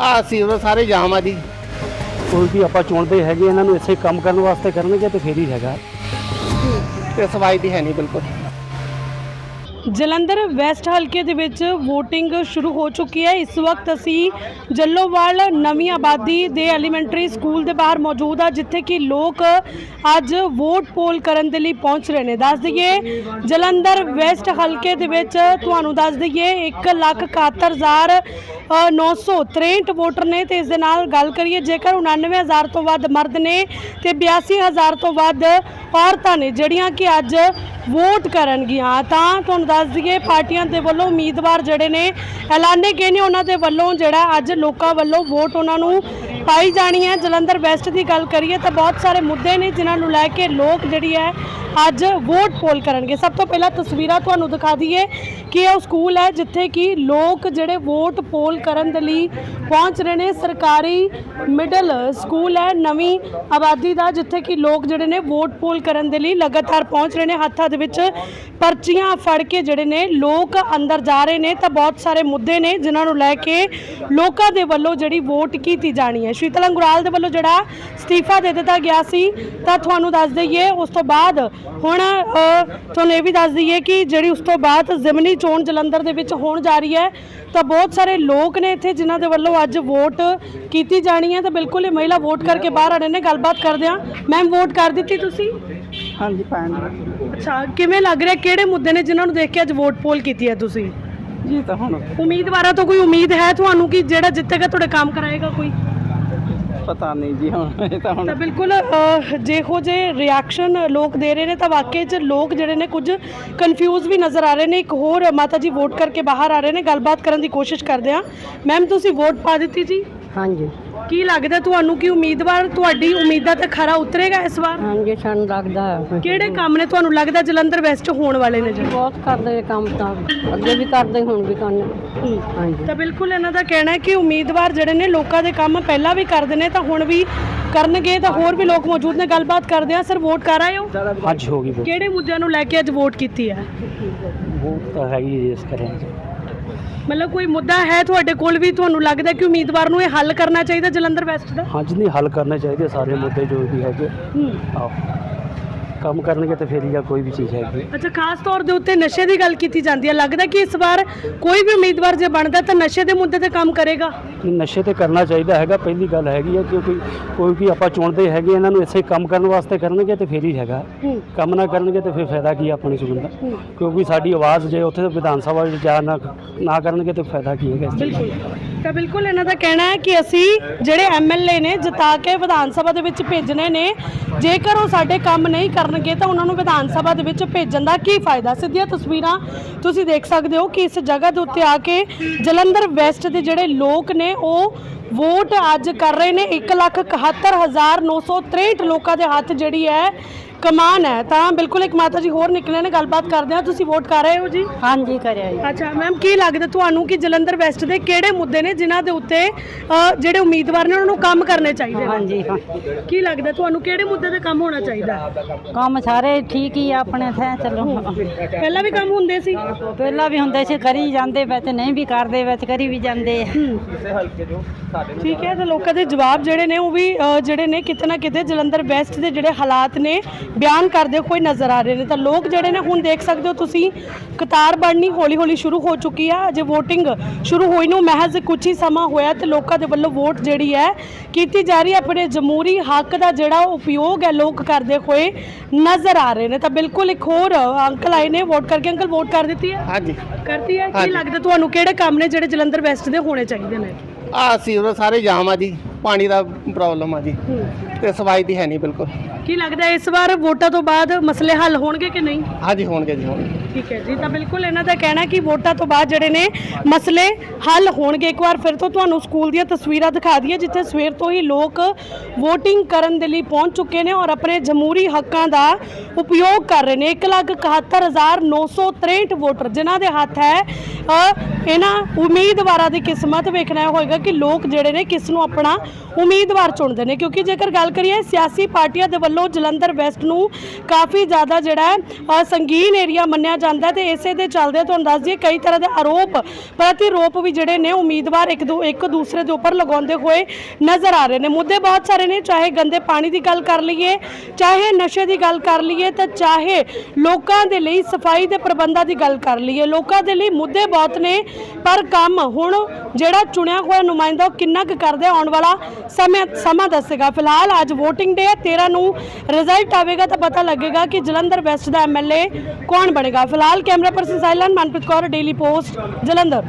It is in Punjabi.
ਆ ਸੀ ਉਹ ਸਾਰੇ ਜਾਮ ਆ ਜੀ। ਕੋਈ ਵੀ ਆਪਾਂ ਚੁਣਦੇ ਹੈਗੇ ਇਹਨਾਂ ਨੂੰ ਇਸੇ ਕੰਮ ਕਰਨ ਵਾਸਤੇ ਕਰਨਗੇ ਤੇ ਫੇਰ ਹੀ ਹੈਗਾ। ਤੇ ਸਫ਼ਾਈ ਦੀ ਹੈ ਨਹੀਂ ਬਿਲਕੁਲ। ਜਲੰਧਰ ਵੈਸਟ ਹਲਕੇ ਦੇ ਵਿੱਚ VOTING ਸ਼ੁਰੂ ਹੋ ਚੁੱਕੀ ਹੈ। ਇਸ ਵਕਤ ਅਸੀਂ ਜੱਲੋਵਾਲ ਨਵੀਂ ਆਬਾਦੀ ਦੇ ਐਲੀਮੈਂਟਰੀ ਸਕੂਲ ਦੇ ਬਾਹਰ ਮੌਜੂਦ ਆ ਜਿੱਥੇ ਕਿ ਲੋਕ ਅੱਜ ਵੋਟ ਪੋਲ ਕਰਨ ਦੇ ਲਈ ਪਹੁੰਚ ਰਹੇ ਨੇ। ਦੱਸ ਦਈਏ, ਜਲੰਧਰ ਵੈਸਟ ਹਲਕੇ ਦੇ ਵਿੱਚ ਤੁਹਾਨੂੰ ਦੱਸ ਦਈਏ 171963 ਵੋਟਰ ਨੇ ਤੇ ਇਸ ਦੇ ਨਾਲ ਗੱਲ ਕਰੀਏ, ਜੇਕਰ 99000 ਤੋਂ ਵੱਧ ਮਰਦ ਨੇ ਤੇ 82000 ਤੋਂ ਵੱਧ ਔਰਤਾਂ ਨੇ, ਜਿਹੜੀਆਂ ਕਿ ਅੱਜ ਵੋਟ ਕਰਨਗੀਆਂ। ਤਾਂ ਤੁਹਾਨੂੰ ਦੱਸ ਦਈਏ, ਪਾਰਟੀਆਂ ਦੇ ਵੱਲੋਂ ਉਮੀਦਵਾਰ ਜਿਹੜੇ ਨੇ, ਐਲਾਨੇ ਗਏ ਨੇ ਉਹਨਾਂ ਦੇ ਵੱਲੋਂ ਜਿਹੜਾ ਅੱਜ ਲੋਕਾਂ ਵੱਲੋਂ ਵੋਟ ਉਹਨਾਂ ਨੂੰ ਪਾਈ ਜਾਣੀ ਹੈ। ਜਲੰਧਰ ਵੈਸਟ ਦੀ ਗੱਲ ਕਰੀਏ ਤਾਂ ਬਹੁਤ ਸਾਰੇ ਮੁੱਦੇ ਨੇ ਜਿਨ੍ਹਾਂ ਨੂੰ ਲੈ ਕੇ ਲੋਕ ਜਿਹੜੀ ਹੈ ਅੱਜ ਵੋਟ ਪੋਲ ਕਰਨਗੇ। ਸਭ ਤੋਂ ਪਹਿਲਾਂ ਤਸਵੀਰਾਂ ਤੁਹਾਨੂੰ ਦਿਖਾ ਦਈਏ ਕਿ ਇਹ ਉਹ ਸਕੂਲ ਹੈ ਜਿੱਥੇ ਕਿ ਲੋਕ ਜਿਹੜੇ ਵੋਟ ਪੋਲ ਕਰਨ ਦੇ ਲਈ ਪਹੁੰਚ ਰਹੇ ਨੇ। ਸਰਕਾਰੀ ਮਿਡਲ ਸਕੂਲ ਹੈ, ਨਵੀਂ ਆਬਾਦੀ ਦਾ, ਜਿੱਥੇ ਕਿ ਲੋਕ ਜਿਹੜੇ ਨੇ ਵੋਟ ਪੋਲ ਕਰਨ ਦੇ ਲਈ ਲਗਾਤਾਰ ਪਹੁੰਚ ਰਹੇ ਨੇ। ਹੱਥਾਂ ਦੇ ਵਿੱਚ ਪਰਚੀਆਂ ਫੜ ਕੇ ਜਿਹੜੇ ਨੇ ਲੋਕ ਅੰਦਰ ਜਾ ਰਹੇ ਨੇ। ਤਾਂ ਬਹੁਤ ਸਾਰੇ ਮੁੱਦੇ ਨੇ ਜਿਨ੍ਹਾਂ ਨੂੰ ਲੈ ਕੇ ਲੋਕਾਂ ਦੇ ਵੱਲੋਂ ਜਿਹੜੀ ਵੋਟ ਕੀਤੀ ਜਾਣੀ ਹੈ। ਸ਼ੀਤਲ ਅੰਗੁਰਾਲ ਦੇ ਵੱਲੋਂ ਜਿਹੜਾ ਅਸਤੀਫਾ ਦੇ ਦਿੱਤਾ ਗਿਆ ਸੀ ਤਾਂ ਤੁਹਾਨੂੰ ਦੱਸ ਦਈਏ ਉਸ ਤੋਂ ਬਾਅਦ ਹੁਣ ਤੁਹਾਨੂੰ ਇਹ ਵੀ ਦੱਸ ਦਈਏ ਕਿ ਜਿਹੜੀ ਉਸ ਤੋਂ ਬਾਅਦ ਜ਼ਿਮਨੀ ਚੋਣ ਜਲੰਧਰ ਦੇ ਵਿੱਚ ਹੋਣ ਜਾ ਰਹੀ ਹੈ ਤਾਂ ਬਹੁਤ ਸਾਰੇ ਲੋਕ ਨੇ ਇੱਥੇ ਜਿਨ੍ਹਾਂ ਦੇ ਵੱਲੋਂ ਅੱਜ ਵੋਟ ਕੀਤੀ ਜਾਣੀ ਹੈ। ਤਾਂ ਬਿਲਕੁਲ ਇਹ ਮਹਿਲਾ ਵੋਟ ਕਰਕੇ ਬਾਹਰ ਆ ਰਹੇ ਨੇ। ਗੱਲਬਾਤ ਕਰਦੇ ਹਾਂ। ਮੈਮ ਵੋਟ ਕਰ ਦਿੱਤੀ ਤੁਸੀਂ? ਹਾਂਜੀ ਭੈਣ। ਅੱਛਾ ਕਿਵੇਂ ਲੱਗ ਰਿਹਾ? ਕਿਹੜੇ ਮੁੱਦੇ ਨੇ ਜਿਨ੍ਹਾਂ ਨੂੰ ਦੇਖ ਕੇ ਅੱਜ ਵੋਟ ਪੋਲ ਕੀਤੀ ਹੈ ਤੁਸੀਂ? ਜੀ ਤਾਂ ਹੁਣ ਉਮੀਦਵਾਰਾਂ ਤੋਂ ਕੋਈ ਉਮੀਦ ਹੈ ਤੁਹਾਨੂੰ ਕਿ ਜਿਹੜਾ ਜਿੱਤੇਗਾ ਤੁਹਾਡੇ ਕੰਮ ਕਰਾਏਗਾ ਕੋਈ? ਪਤਾ ਨਹੀਂ ਜੀ ਹੁਣ ਇਹ ਤਾਂ ਹੁਣ ਤਾਂ ਬਿਲਕੁਲ ਅਹ, ਜਿਹੋ ਜੇ ਰਿਐਕਸ਼ਨ ਲੋਕ ਦੇ ਰਹੇ ਨੇ ਤਾਂ ਵਾਕਈ 'ਚ ਲੋਕ ਜਿਹੜੇ ਨੇ ਕੁਝ ਕਨਫਿਊਜ਼ ਵੀ ਨਜ਼ਰ ਆ ਰਹੇ ਨੇ। ਇੱਕ ਹੋਰ ਮਾਤਾ ਜੀ ਵੋਟ ਕਰਕੇ ਬਾਹਰ ਆ ਰਹੇ ਨੇ ਗੱਲਬਾਤ ਕਰਨ ਦੀ ਕੋਸ਼ਿਸ਼ ਕਰਦੇ ਆ। ਮੈਮ ਤੁਸੀਂ ਵੋਟ ਪਾ ਦਿੱਤੀ ਜੀ? ਹਾਂਜੀ। ਕੀ ਲੱਗਦਾ ਤੁਹਾਨੂੰ ਕਿ ਉਮੀਦਵਾਰ ਤੁਹਾਡੀ ਉਮੀਦਾਂ ਤੇ ਖਰਾ ਉਤਰੇਗਾ ਇਸ ਵਾਰ? ਹਾਂਜੀ ਸਾਨੂੰ ਲੱਗਦਾ ਹੈ। ਕਿਹੜੇ ਕੰਮ ਨੇ ਤੁਹਾਨੂੰ ਲੱਗਦਾ ਜਲੰਧਰ ਵੈਸਟ ਹੋਣ ਵਾਲੇ ਨੇ ਜੀ? ਬਹੁਤ ਕਰਦੇ ਆ ਕੰਮ ਤਾਂ। ਅੱਗੇ ਵੀ ਕਰਦੇ ਹੁਣ ਵੀ ਕਰਨੇ ਹਾਂਜੀ। ਤਾਂ ਬਿਲਕੁਲ ਇਹਨਾਂ ਦਾ ਕਹਿਣਾ ਹੈ ਕਿ ਉਮੀਦਵਾਰ ਜਿਹੜੇ ਨੇ ਲੋਕਾਂ ਦੇ ਕੰਮ ਪਹਿਲਾਂ ਵੀ ਕਰਦੇ ਨੇ ਤਾਂ ਹੁਣ ਵੀ ਕਰਨਗੇ ਤਾਂ ਹੋਰ ਵੀ ਲੋਕ ਮੌਜੂਦ ਨੇ। ਗੱਲਬਾਤ ਕਰਦੇ ਆ ਸਰ ਵੋਟ ਕਰ ਆਏ ਹੋ? ਅੱਜ ਹੋ ਗਈ ਵੋਟ। ਕਿਹੜੇ ਮੁੱਦਿਆਂ ਨੂੰ ਲੈ ਕੇ ਅੱਜ ਵੋਟ ਕੀਤੀ ਹੈ? ਵੋਟ ਤਾਂ ਹੈਗੀ ਜੀ ਇਸ ਕਰੇ ਮਤਲਬ ਕੋਈ ਮੁੱਦਾ ਹੈ ਤੁਹਾਡੇ ਕੋਲ ਵੀ ਤੁਹਾਨੂੰ ਲੱਗਦਾ ਕਿ ਉਮੀਦਵਾਰ ਨੂੰ ਇਹ ਹੱਲ ਕਰਨਾ ਚਾਹੀਦਾ ਜਲੰਧਰ ਵੈਸਟ ਦਾ? ਹਾਂਜੀ ਨਹੀਂ ਹੱਲ ਕਰਨੇ ਚਾਹੀਦੇ ਸਾਰੇ ਮੁੱਦੇ ਜੋ ਵੀ ਹੈਗੇ। ਹੂੰ। ਆਹੋ। ਕੰਮ ਕਰਨਗੇ ਤੇ ਫੇਰ ਹੀ ਆ ਕੋਈ ਵੀ ਚੀਜ਼ ਹੈਗੀ ਅੱਛਾ ਖਾਸ ਤੌਰ ਦੇ ਉੱਤੇ ਨਸ਼ੇ ਦੀ ਗੱਲ ਕੀਤੀ ਜਾਂਦੀ ਹੈ। ਲੱਗਦਾ ਕਿ ਇਸ ਵਾਰ ਕੋਈ ਵੀ ਉਮੀਦਵਾਰ ਜੇ ਬਣਦਾ ਤਾਂ ਨਸ਼ੇ ਦੇ ਮੁੱਦੇ ਤੇ ਕੰਮ ਕਰੇਗਾ? ਨਸ਼ੇ ਤੇ ਕਰਨਾ ਚਾਹੀਦਾ ਹੈਗਾ। ਪਹਿਲੀ ਗੱਲ ਹੈਗੀ ਆ ਕਿਉਂਕਿ ਕੋਈ ਵੀ ਆਪਾਂ ਚੁਣਦੇ ਹੈਗੇ ਇਹਨਾਂ ਨੂੰ ਇਸੇ ਕੰਮ ਕਰਨ ਵਾਸਤੇ ਕਰਨਗੇ ਤੇ ਫੇਰ ਹੀ ਹੈਗਾ। ਹੂੰ। ਕੰਮ ਨਾ ਕਰਨਗੇ ਤੇ ਫਿਰ ਫਾਇਦਾ ਕੀ ਆ ਆਪਣੀ ਚੁਣਨ ਦਾ? ਕਿਉਂਕਿ ਸਾਡੀ ਆਵਾਜ਼ ਜੇ ਉੱਥੇ ਵਿਧਾਨ ਸਭਾ ਵਿੱਚ ਜਾ ਨਾ ਨਾ ਕਰਨਗੇ ਤੇ ਫਾਇਦਾ ਕੀ ਹੈਗਾ? ਬਿਲਕੁਲ। ਤਾਂ ਬਿਲਕੁਲ ਇਹਨਾਂ ਦਾ ਕਹਿਣਾ ਹੈ ਕਿ ਅਸੀਂ ਜਿਹੜੇ ਐਮਐਲਏ ਨੇ ਜਿਤਾ ਕੇ ਵਿਧਾਨ ਸਭਾ ਦੇ ਵਿੱਚ ਭੇਜਣੇ ਨੇ, ਜੇਕਰ ਉਹ ਸਾਡੇ ਕੰਮ ਨਹੀਂ ਕਰਨਗੇ ਤਾਂ ਉਹਨਾਂ ਨੂੰ ਵਿਧਾਨ ਸਭਾ ਦੇ ਵਿੱਚ ਭੇਜਣ ਦਾ ਕੀ ਫਾਇਦਾ? ਸਿੱਧੀਆਂ ਤਸਵੀਰਾਂ ਤੁਸੀਂ ਦੇਖ ਸਕਦੇ ਹੋ ਕਿ ਇਸ ਜਗ੍ਹਾ ਦੇ ਉੱਤੇ ਆ ਕੇ ਜਲੰਧਰ ਵੈਸਟ ਦੇ ਜਿਹੜੇ ਲੋਕ ਨੇ, ਉਹ ਵੋਟ ਅੱਜ ਕਰ ਰਹੇ ਨੇ। 171963 ਲੋਕਾਂ ਦੇ ਹੱਥ ਜਿਹੜੀ ਹੈ ਕਮਾਨ ਹੈ ਤਾਂ ਬਿਲਕੁਲ ਇੱਕ ਮਾਤਾ ਜੀ ਹੋਰ ਨਿਕਲੇ ਨੇ ਗੱਲਬਾਤ ਕਰਦੇ ਆ ਤੁਸੀਂ ਵੋਟ ਕਰ ਰਹੇ ਹੋ ਜੀ? ਹਾਂਜੀ ਕਰਿਆ ਜੀ। ਅੱਛਾ ਮੈਮ ਕੀ ਲੱਗਦਾ ਤੁਹਾਨੂੰ ਕਿ ਜਲੰਧਰ ਵੈਸਟ ਦੇ ਕਿਹੜੇ ਮੁੱਦੇ ਨੇ ਜਿਨ੍ਹਾਂ ਦੇ ਉੱਤੇ ਅ, ਜਿਹੜੇ ਉਮੀਦਵਾਰ ਨੇ ਉਹਨਾਂ ਨੂੰ ਕੰਮ ਕਰਨੇ ਚਾਹੀਦੇ ਨੇ? ਹਾਂਜੀ ਹਾਂ। ਕੀ ਲੱਗਦਾ ਤੁਹਾਨੂੰ ਕਿਹੜੇ ਮੁੱਦੇ ਤੇ ਕੰਮ ਹੋਣਾ ਚਾਹੀਦਾ? ਹੈ? ਕੰਮ ਸਾਰੇ ਠੀਕ ਹੀ ਆ ਆਪਣੇ ਥਾਂ ਚਲੋ। ਪਹਿਲਾਂ ਵੀ ਕੰਮ ਹੁੰਦੇ ਸੀ? ਪਹਿਲਾਂ ਵੀ ਹੁੰਦੇ ਸੀ ਕਰੀ ਜਾਂਦੇ ਵਿੱਚ ਨਹੀਂ ਵੀ ਕਰਦੇ ਵਿੱਚ ਕਰੀ ਵੀ ਜਾਂਦੇ ਆ। ਠੀਕ ਹੈ ਤਾਂ ਲੋਕਾਂ ਦੇ ਜਵਾਬ ਜਿਹੜੇ ਨੇ ਉਹ ਵੀ ਅ, ਜਿਹੜੇ ਨੇ ਕਿਤੇ ਨਾ ਕਿਤੇ ਜਲੰਧਰ ਵੈਸਟ ਦੇ ਜਿਹੜੇ ਹਾਲਾਤ ਨੇ ਬਿਆਨ ਕਰਦੇ ਹੋਏ ਨਜ਼ਰ ਆ ਰਹੇ ਨੇ। ਤਾਂ ਲੋਕ ਜਿਹੜੇ ਨੇ ਹੁਣ ਦੇਖ ਸਕਦੇ ਹੋ ਤੁਸੀਂ ਕਤਾਰ ਬਣਨੀ ਹੌਲੀ ਹੌਲੀ ਸ਼ੁਰੂ ਹੋ ਚੁੱਕੀ ਆ। ਅਜੇ VOTING ਸ਼ੁਰੂ ਹੋਈ ਨੂੰ ਮਹਿਜ਼ ਕੁਝ ਹੀ ਸਮਾਂ ਹੋਇਆ ਤੇ ਲੋਕਾਂ ਦੇ ਵੱਲੋਂ ਵੋਟ ਜਿਹੜੀ ਹੈ ਕੀਤੀ ਜਾ ਰਹੀ ਹੈ। ਆਪਣੇ ਜਮਹੂਰੀ ਹੱਕ ਦਾ ਜਿਹੜਾ ਉਪਯੋਗ ਹੈ ਲੋਕ ਕਰਦੇ ਹੋਏ ਨਜ਼ਰ ਆ ਰਹੇ ਨੇ। ਤਾਂ ਬਿਲਕੁਲ ਇੱਕ ਹੋਰ ਅੰਕਲ ਆਏ ਨੇ ਵੋਟ ਕਰਕੇ ਅੰਕਲ ਵੋਟ ਕਰ ਦਿੱਤੀ ਹੈ? ਹਾਂਜੀ। ਕਰਤੀ ਹੈ? ਕੀ। ਲੱਗਦਾ ਤੁਹਾਨੂੰ ਕਿਹੜੇ ਕੰਮ ਨੇ ਜਿਹੜੇ ਜਲੰਧਰ ਵੈਸਟ ਦੇ ਹੋਣੇ ਚਾਹੀਦੇ ਨੇ? ਆ ਸੀ ਉਹ ਸਾਰੇ ਜਾਮ ਆ ਜੀ। ਪਾਣੀ ਦਾ ਪ੍ਰੋਬਲਮ ਆ ਜੀ। ਤੇ ਸਫ਼ਾਈ ਦੀ ਹੈ ਨਹੀਂ ਬਿਲਕੁਲ। ਕੀ ਲੱਗਦਾ ਇਸ ਵਾਰ ਵੋਟਾਂ ਤੋਂ ਬਾਅਦ ਮਸਲੇ ਹੱਲ ਹੋਣਗੇ ਕਿ ਨਹੀਂ? ਹਾਂਜੀ ਹੋਣਗੇ ਜੀ ਹੋਣਗੇ। ਠੀਕ ਹੈ ਜੀ ਤਾਂ ਬਿਲਕੁਲ ਇਹਨਾਂ ਦਾ ਕਹਿਣਾ ਕਿ ਵੋਟਾਂ ਤੋਂ ਬਾਅਦ ਜਿਹੜੇ ਨੇ ਮਸਲੇ ਹੱਲ ਹੋਣਗੇ। ਇੱਕ ਵਾਰ ਫਿਰ ਤੋਂ ਤੁਹਾਨੂੰ ਸਕੂਲ ਦੀਆਂ ਤਸਵੀਰਾਂ ਦਿਖਾ ਦਈਏ ਜਿੱਥੇ ਸਵੇਰ ਤੋਂ ਹੀ ਲੋਕ VOTING ਕਰਨ ਦੇ ਲਈ ਪਹੁੰਚ ਚੁੱਕੇ ਨੇ ਔਰ ਆਪਣੇ ਜਮਹੂਰੀ ਹੱਕਾਂ ਦਾ ਉਪਯੋਗ ਕਰ ਰਹੇ ਨੇ। 171963 ਵੋਟਰ ਜਿਨ੍ਹਾਂ ਦੇ ਹੱਥ ਹੈ ਇਹਨਾਂ ਉਮੀਦਵਾਰਾਂ ਦੀ ਕਿਸਮਤ ਵੇਖਣਾ ਹੋਏਗਾ ਕਿ ਲੋਕ ਜਿਹੜੇ ਨੇ ਕਿਸ ਨੂੰ ਆਪਣਾ ਉਮੀਦਵਾਰ ਚੁਣਦੇ ਨੇ, ਕਿਉਂਕਿ ਜੇਕਰ ਗੱਲ ਕਰੀਏ, ਸਿਆਸੀ ਪਾਰਟੀਆਂ ਦੇ ਵੱਲੋਂ ਜਲੰਧਰ ਵੈਸਟ ਨੂੰ ਕਾਫੀ ਜ਼ਿਆਦਾ ਜਿਹੜਾ ਹੈ ਸੰਗੀਨ ਏਰੀਆ ਮੰਨਿਆ ਜਾਂਦਾ ਹੈ ਤੇ ਇਸੇ ਦੇ ਚੱਲਦੇ ਤੁਹਾਨੂੰ ਦੱਸ ਦਈਏ, ਕਈ ਤਰ੍ਹਾਂ ਦੇ ਆਰੋਪ, ਪ੍ਰਤੀਰੋਪ ਵੀ ਜਿਹੜੇ ਨੇ, ਉਮੀਦਵਾਰ ਇੱਕ ਦੂ, ਇੱਕ ਦੂਸਰੇ ਦੇ ਉੱਪਰ ਲਗਾਉਂਦੇ ਹੋਏ ਨਜ਼ਰ ਆ ਰਹੇ ਨੇ। ਮੁੱਦੇ ਬਹੁਤ ਸਾਰੇ ਨੇ, ਚਾਹੇ ਗੰਦੇ ਪਾਣੀ ਦੀ ਗੱਲ ਕਰ ਲਈਏ, ਚਾਹੇ ਨਸ਼ੇ ਦੀ ਗੱਲ ਕਰ ਲਈਏ ਤਾਂ ਚਾਹੇ ਲੋਕਾਂ ਦੇ ਲਈ ਸਫ਼ਾਈ ਦੇ ਪ੍ਰਬੰਧਾਂ ਦੀ ਗੱਲ ਕਰ ਲਈਏ। ਲੋਕਾਂ ਦੇ ਲਈ ਮੁੱਦੇ ਬਹੁਤ ਨੇ, ਪਰ ਕੰਮ ਹੁਣ ਜਿਹੜਾ ਚੁਣਿਆ ਹੋਇਆ ਨੁਮਾਇੰਦਾ ਉਹ ਕਿੰਨਾ ਕੁ ਕਰਦਾ ਆਉਣ ਵਾਲਾ ਸਮੇਂ ਸਮਾਂ ਦੱਸੇਗਾ। ਫਿਲਹਾਲ ਅੱਜ VOTING ਡੇ ਹੈ 13 ਨੂੰ ਰਿਜ਼ਲਟ ਆਵੇਗਾ ਤਾਂ ਪਤਾ ਲੱਗੇਗਾ ਕਿ ਜਲੰਧਰ ਵੈਸਟ ਦਾ ਐਮਐਲਏ ਕੌਣ ਬਣੇਗਾ। ਫਿਲਹਾਲ ਕੈਮਰਾ ਪਰਸਨ ਸਾਇਲਨ ਮਨਪ੍ਰੀਤ ਕੌਰ ਡੇਲੀ ਪੋਸਟ ਜਲੰਧਰ।